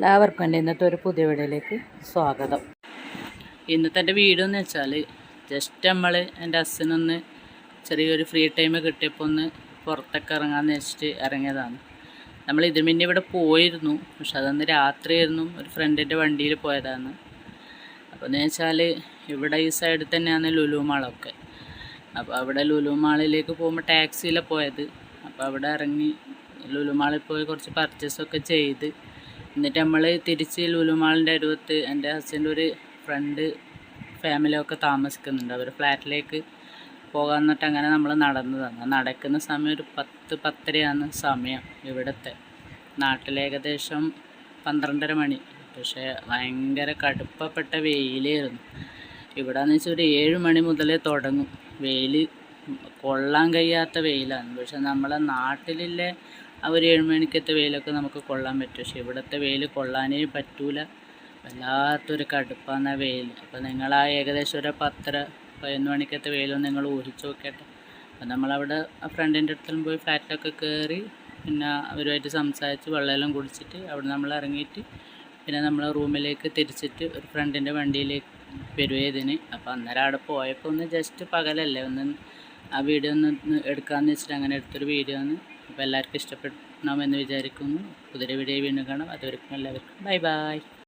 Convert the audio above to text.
എല്ലാവർക്കും എന്റെ ഇന്നത്തെ ഒരു പുതിയ വീഡിയോയിലേക്ക് സ്വാഗതം. ഇന്നത്തെ എന്റെ വീഡിയോ എന്ന് വെച്ചാൽ ജസ്റ്റ് നമ്മൾ എന്റെ അച്ഛനൊന്ന് ചെറിയൊരു ഫ്രീ ടൈം കിട്ടിയപ്പോൾ ഒന്ന് പുറത്തൊക്കെ ഇറങ്ങാമെന്ന് വെച്ചിട്ട് ഇറങ്ങിയതാണ്. നമ്മൾ ഇതിന് മുന്നേ ഇവിടെ പോയിരുന്നു പക്ഷെ അതന്ന് രാത്രിയായിരുന്നു. ഒരു ഫ്രണ്ടിന്റെ വണ്ടിയിൽ പോയതാണ്. അപ്പോൾ എന്ന് വെച്ചാൽ ഇവിടെ ഈ സൈഡിൽ തന്നെയാണ് ലുലു മാളൊക്കെ അപ്പോൾ അവിടെ ലുലു മാളിലേക്ക് പോകുമ്പോൾ ടാക്സിയിലാണ് പോയത്. അപ്പോൾ അവിടെ ഇറങ്ങി ലുലു മാളിൽ പോയി കുറച്ച് പർച്ചേസൊക്കെ ചെയ്ത് എന്നിട്ട് നമ്മൾ തിരിച്ച് ലുലുമാളിന്റെ അടുത്ത് എന്റെ ഹസ്ബൻഡ് ഒരു ഫ്രണ്ട് ഫാമിലിയൊക്കെ താമസിക്കുന്നുണ്ട്. അവർ ഫ്ലാറ്റിലേക്ക് പോകാൻ എന്നിട്ട് അങ്ങനെ നമ്മൾ നടന്നതാണ്. നടക്കുന്ന സമയം ഒരു പത്ത് പത്തരയാണ് സമയം ഇവിടുത്തെ. നാട്ടിലേകദേശം പന്ത്രണ്ടര മണി. പക്ഷേ ഭയങ്കര കടുപ്പപ്പെട്ട വെയിലായിരുന്നു. ഇവിടെ എന്ന് വെച്ചാൽ ഒരു ഏഴ് മണി മുതലേ തുടങ്ങും. വെയിൽ കൊള്ളാൻ കഴിയാത്ത വെയിലാണ്. പക്ഷെ നമ്മളെ നാട്ടിലെ ആ ഒരു ഏഴ് മണിക്കത്തെ വെയിലൊക്കെ നമുക്ക് കൊള്ളാൻ പറ്റും. പക്ഷെ ഇവിടുത്തെ വെയിൽ കൊള്ളാനേ പറ്റൂല. വല്ലാത്തൊരു കടുപ്പാണ് ആ വെയിൽ അപ്പോൾ നിങ്ങൾ ആ ഏകദേശം ഒരു പത്തര പതിനൊന്ന് മണിക്കത്തെ വെയിലൊന്നും നിങ്ങൾ ഊഹിച്ച് നോക്കട്ടെ അപ്പോൾ നമ്മളവിടെ ആ ഫ്രണ്ടിന്റെ അടുത്തും പോയി ഫ്ലാറ്റിലൊക്കെ കയറി പിന്നെ അവരുമായിട്ട് സംസാരിച്ച് വെള്ളമെല്ലാം കുടിച്ചിട്ട് അവിടെ നമ്മൾ ഇറങ്ങിയിട്ട് പിന്നെ നമ്മൾ റൂമിലേക്ക് തിരിച്ചിട്ട് ഒരു ഫ്രണ്ടിന്റെ വണ്ടിയിലേക്ക് വരുവേതിന് അപ്പോൾ അന്നേരം അവിടെ പോയപ്പോൾ ഒന്ന് ജസ്റ്റ് പകലല്ലേ ഒന്ന് ആ വീഡിയോ ഒന്ന് ഒന്ന് എടുക്കാമെന്ന് വെച്ചിട്ട് അങ്ങനെ എടുത്തൊരു വീഡിയോ ആണ് അപ്പോൾ എല്ലാവർക്കും ഇഷ്ടപ്പെടണമെന്ന് വിചാരിക്കുന്നു. പുതിയ വീഡിയോ വീണ്ടും കാണാം. അതുവരെക്കും എല്ലാവർക്കും. Bye bye